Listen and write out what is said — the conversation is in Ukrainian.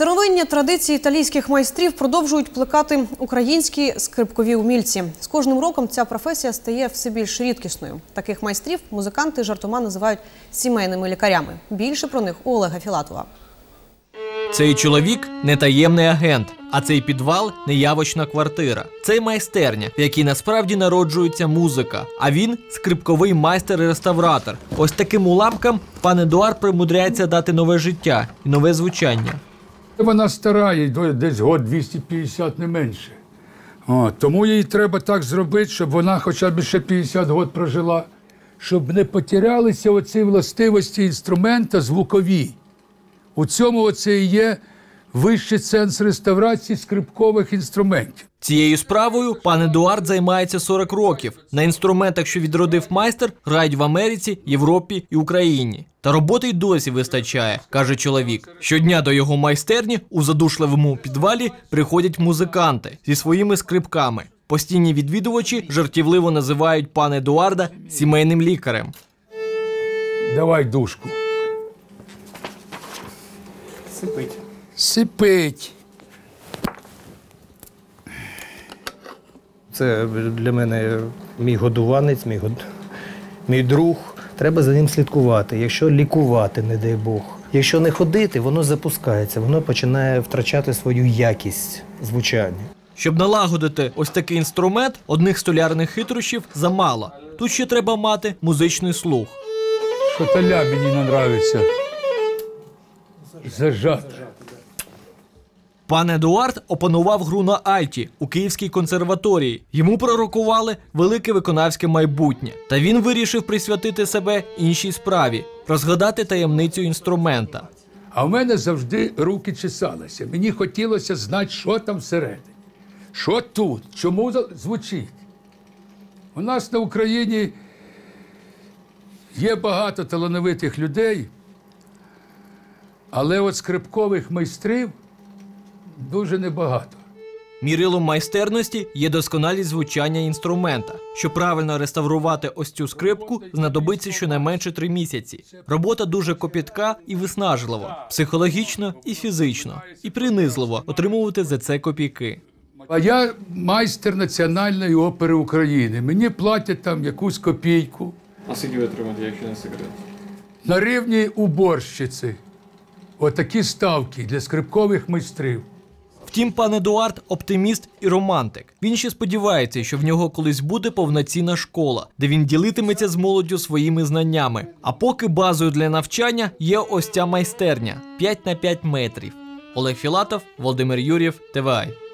Старовинні традиції італійських майстрів продовжують плекати українські скрипкові умільці. З кожним роком ця професія стає все більш рідкісною. Таких майстрів музиканти жартома називають сімейними лікарями. Більше про них у Олега Філатова. Цей чоловік не таємний агент, а цей підвал неявочна квартира. Це майстерня, в якій насправді народжується музика. А він скрипковий майстер і реставратор. Ось таким уламкам пан Едуард примудряється дати нове життя і нове звучання. Вона стара, їй десь год 250 не менше. О, тому їй треба так зробити, щоб вона хоча б ще 50 років прожила, щоб не потерялися оці властивості інструмента звукові. У цьому оце і є вищий сенс реставрації скрипкових інструментів. Цією справою пан Едуард займається 40 років. На інструментах, що відродив майстер, грають в Америці, Європі і Україні. Та роботи й досі вистачає, каже чоловік. Щодня до його майстерні у задушливому підвалі приходять музиканти зі своїми скрипками. Постійні відвідувачі жартівливо називають пана Едуарда сімейним лікарем. Давай дужку. Сипить. Сипить. Це для мене мій годуванець, мій, год... мій друг. Треба за ним слідкувати. Якщо лікувати, не дай Бог. Якщо не ходити, воно запускається, воно починає втрачати свою якість звучання. Щоб налагодити ось такий інструмент, одних столярних хитрощів замало. Тут ще треба мати музичний слух. Шаталя мені не нравиться. Зажата. Пан Едуард опанував гру на Альті у Київській консерваторії. Йому пророкували велике виконавське майбутнє. Та він вирішив присвятити себе іншій справі розгадати таємницю інструмента. А в мене завжди руки чесалися. Мені хотілося знати, що там всередині. Що тут? Чому звучить? У нас на Україні є багато талановитих людей, але от скрипкових майстрів дуже небагато. Мірилом майстерності є досконалість звучання інструмента. Щоб правильно реставрувати ось цю скрипку, знадобиться щонайменше три місяці. Робота дуже копітка і виснажлива, психологічно і фізично, і принизливо отримувати за це копійки. А я майстер Національної опери України. Мені платять там якусь копійку. А скільки ви отримаєте, якщо не секрет? На рівні уборщиці. Отакі ставки для скрипкових майстрів. Втім, пан Едуард оптиміст і романтик. Він ще сподівається, що в нього колись буде повноцінна школа, де він ділитиметься з молоддю своїми знаннями. А поки базою для навчання є ось ця майстерня 5 на 5 метрів. Олег Філатов, Володимир Юрєв, ТВАЙ.